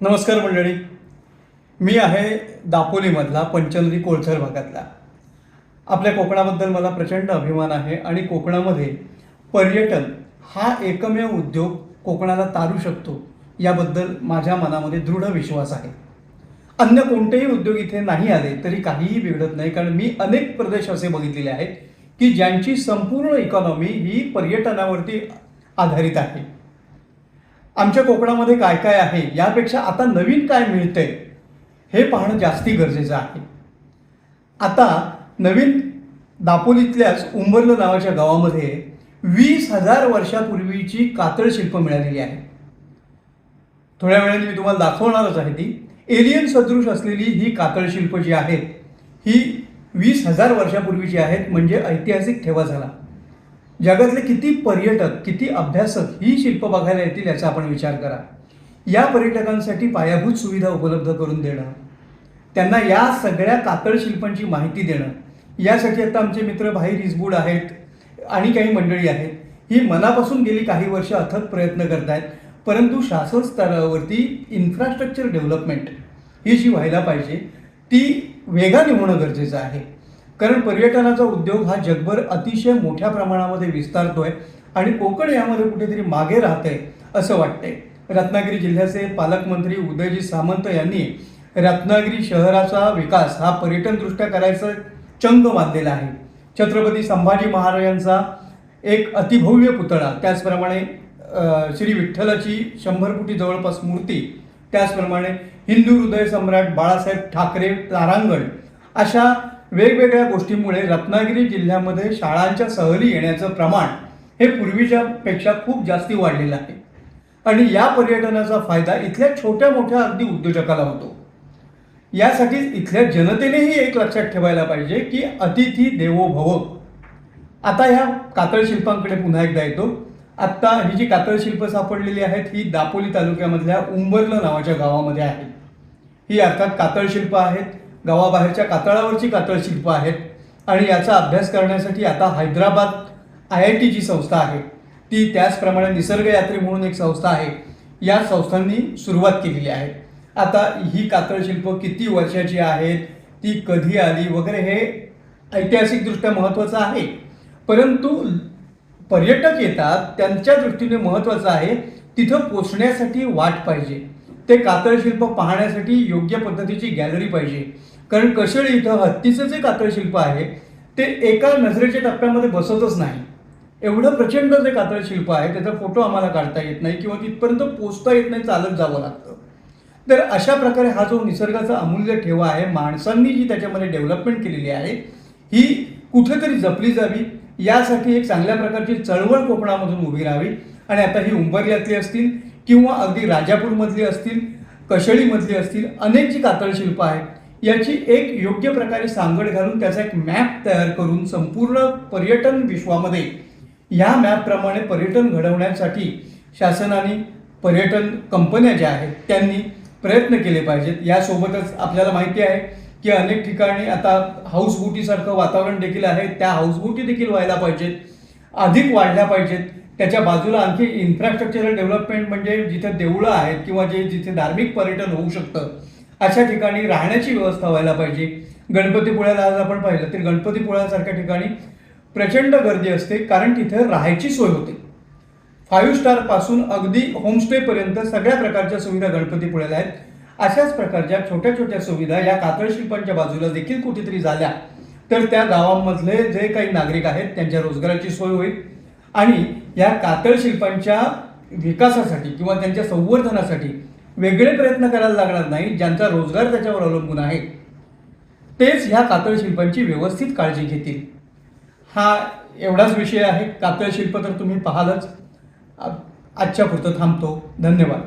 नमस्कार मंडळी. मी आहे दापोलीमधला पंचनदी कोळथर भागातला. आपल्या कोकणाबद्दल मला प्रचंड अभिमान आहे आणि कोकणामध्ये पर्यटन हा एकमेव उद्योग कोकणाला तारू शकतो याबद्दल माझ्या मनामध्ये दृढ विश्वास आहे. अन्य कोणतेही उद्योग इथे नाही आले तरी काहीही बिघडत नाही कारण मी अनेक प्रदेश असे बघितलेले आहेत की ज्यांची संपूर्ण इकॉनॉमी ही पर्यटनावरती आधारित आहे. आमच्या कोकणामध्ये काय काय आहे यापेक्षा आता नवीन काय मिळते हे पाहणं जास्ती गरजेचं आहे. आता नवीन दापोलीतल्याच उंबरलं नावाच्या गावामध्ये वीस हजार वर्षापूर्वीची कातळ शिल्प मिळालेली आहे. थोड्या वेळाने मी तुम्हाला दाखवणारच आहे ती. एलियन सदृश असलेली ही कातळ शिल्प जी आहेत ही वीस हजार वर्षापूर्वीची आहेत म्हणजे ऐतिहासिक ठेवा झाला. जगातले किती पर्यटक किती अभ्यासक ही शिल्प बघायला येतील याचा आपण विचार करा. या पर्यटकांसाठी पायाभूत सुविधा उपलब्ध करून देणं. त्यांना या सगळ्या कातळ शिल्पांची माहिती देणं. यासाठी आता आमचे मित्र भाई रिसबूड आहेत आणि काही मंडळी आहेत. ही मनापासून गेली काही वर्ष अथक प्रयत्न करत आहेत परंतु शासन स्तरावरती इन्फ्रास्ट्रक्चर डेव्हलपमेंट ही जी व्हायला पाहिजे ती वेगाने होणं गरजेचं आहे. कारण पर्यटनाचा उद्योग हा जगभर अतिशय मोठ्या प्रमाणामध्ये विस्तारतोय आणि कोकण यामध्ये कुठेतरी मागे राहतंय असं वाटतंय. रत्नागिरी जिल्ह्याचे पालकमंत्री उदयजी सामंत यांनी रत्नागिरी शहराचा विकास हा पर्यटनदृष्ट्या करायचा चंग बांधलेला आहे. छत्रपती संभाजी महाराजांचा एक अतिभव्य पुतळा त्याचप्रमाणे श्री विठ्ठलाची शंभर फुटी जवळपास मूर्ती त्याचप्रमाणे हिंदू हृदय सम्राट बाळासाहेब ठाकरे तारांगण अशा वेगवेगळ्या गोष्टींमुळे रत्नागिरी जिल्ह्यामध्ये शाळांच्या सहली येण्याचं प्रमाण हे पूर्वीच्या पेक्षा खूप जास्ती वाढलेलं आहे. आणि या पर्यटनाचा फायदा इथल्या छोट्या मोठ्या अगदी उद्योजकाला होतो. यासाठी इथल्या जनतेनेही एक लक्षात ठेवायला पाहिजे की अतिथी देवो भव आता ह्या कातळ शिल्पांकडे पुन्हा एकदा येतो. आत्ता ही जी कातळ शिल्प सापडलेली आहेत ही दापोली तालुक्यामधल्या उंबरलं नावाच्या गावामध्ये आहेत. ही अर्थात कातळ शिल्प आहेत. गावाबाहेरच्या कातळावरची कातळ शिल्प आहेत. आणि याचा अभ्यास करण्यासाठी आता हैदराबाद आय आय टी जी संस्था आहे. ती त्याचप्रमाणे निसर्गयात्री म्हणून एक संस्था आहे. या संस्थांनी सुरुवात केलेली आहे. आता ही कातळ शिल्प किती वर्षाची आहेत? ती कधी आली? वगैरे हे ऐतिहासिकदृष्ट्या महत्त्वाचं आहे. परंतु पर्यटक येतात त्यांच्या दृष्टीने महत्त्वाचं आहे तिथं पोचण्यासाठी वाट पाहिजे. ते कातळ शिल्प पाहण्यासाठी योग्य पद्धतीची गॅलरी पाहिजे. कारण कशेळी इथं हत्तीचं जे कातळशिल्प आहे ते एका नजरेच्या टप्प्यामध्ये बसतच नाही. एवढं प्रचंड जे कातळ शिल्प आहे त्याचा फोटो आम्हाला काढता येत नाही किंवा तिथपर्यंत पोचता येत नाही चालत जावं लागतं. तर अशा प्रकारे हा जो निसर्गाचा अमूल्य ठेवा आहे माणसांनी जी त्याच्यामध्ये डेव्हलपमेंट केलेली आहे ही कुठेतरी जपली जावी. यासाठी एक चांगल्या प्रकारची चळवळ कोकणामधून उभी राहावी. आणि आता ही उंबरल्यातली असतील किंवा अगदी राजापूरमधली असतील कशळीमधली असतील अनेक जी कातळशिल्प आहेत याची एक योग्य प्रकारे सांगड घालून त्याचा एक मॅप तयार करून संपूर्ण पर्यटन विश्वामध्ये या मॅपप्रमाणे पर्यटन घडवण्यासाठी शासनाने पर्यटन कंपन्या ज्या आहेत त्यांनी प्रयत्न केले पाहिजेत. यासोबतच आपल्याला माहिती आहे की अनेक ठिकाणी आता हाऊसबोटीसारखं वातावरण देखील आहे. त्या हाऊसबोटी देखील व्हायला पाहिजेत अधिक वाढल्या पाहिजेत. त्याच्या बाजूला आणखी इन्फ्रास्ट्रक्चरल डेव्हलपमेंट म्हणजे जिथे देवळं आहेत किंवा जे जिथे धार्मिक पर्यटन होऊ शकतं अशा ठिकाणी राहण्याची व्यवस्था व्हायला पाहिजे. गणपतीपुळ्याला आज आपण पाहिलं तर गणपतीपुळ्यासारख्या ठिकाणी प्रचंड गर्दी असते कारण तिथे राहायची सोय होते. फाईव्ह स्टारपासून अगदी होमस्टेपर्यंत सगळ्या प्रकारच्या सुविधा गणपतीपुळ्याला आहेत. अशाच प्रकारच्या छोट्या छोट्या सुविधा या कातळ शिल्पांच्या बाजूला देखील कुठेतरी झाल्या. तर त्या गावांमधले जे काही नागरिक आहेत त्यांच्या रोजगाराची सोय होईल. आणि या कातळ शिल्पांच्या विकासासाठी किंवा त्यांच्या संवर्धनासाठी वेगळे प्रयत्न करायला लागणार नाही ज्यांचा रोजगार त्याच्यावर अवलंबून आहे. तेच ह्या कातळ शिल्पांची व्यवस्थित काळजी घेतील. हा एवढाच विषय आहे. कातळ शिल्प तर तुम्ही पाहालच. आजच्या पुरतं थांबतो. धन्यवाद.